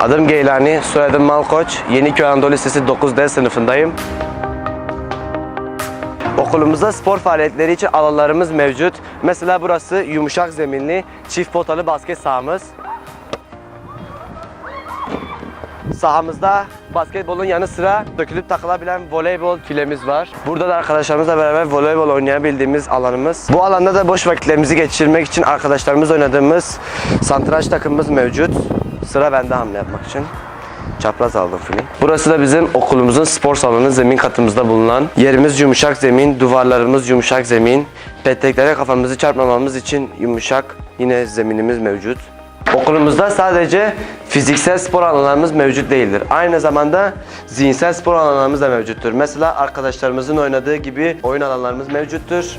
Adım Geylani, soyadım Malkoç. Yeniköy Anadolu Lisesi 9D sınıfındayım. Okulumuzda spor faaliyetleri için alanlarımız mevcut. Mesela burası yumuşak zeminli çift potalı basket sahamız. Sahamızda basketbolun yanı sıra dökülüp takılabilen voleybol filemiz var. Burada da arkadaşlarımızla beraber voleybol oynayabildiğimiz alanımız. Bu alanda da boş vakitlerimizi geçirmek için arkadaşlarımız oynadığımız santraç takımımız mevcut. Sıra bende hamle yapmak için. Çapraz aldım fili. Burası da bizim okulumuzun spor salonu zemin katımızda bulunan. Yerimiz yumuşak zemin, duvarlarımız yumuşak zemin. Peteklere kafamızı çarpmamamız için yumuşak yine zeminimiz mevcut. Okulumuzda sadece fiziksel spor alanlarımız mevcut değildir. Aynı zamanda zihinsel spor alanlarımız da mevcuttur. Mesela arkadaşlarımızın oynadığı gibi oyun alanlarımız mevcuttur.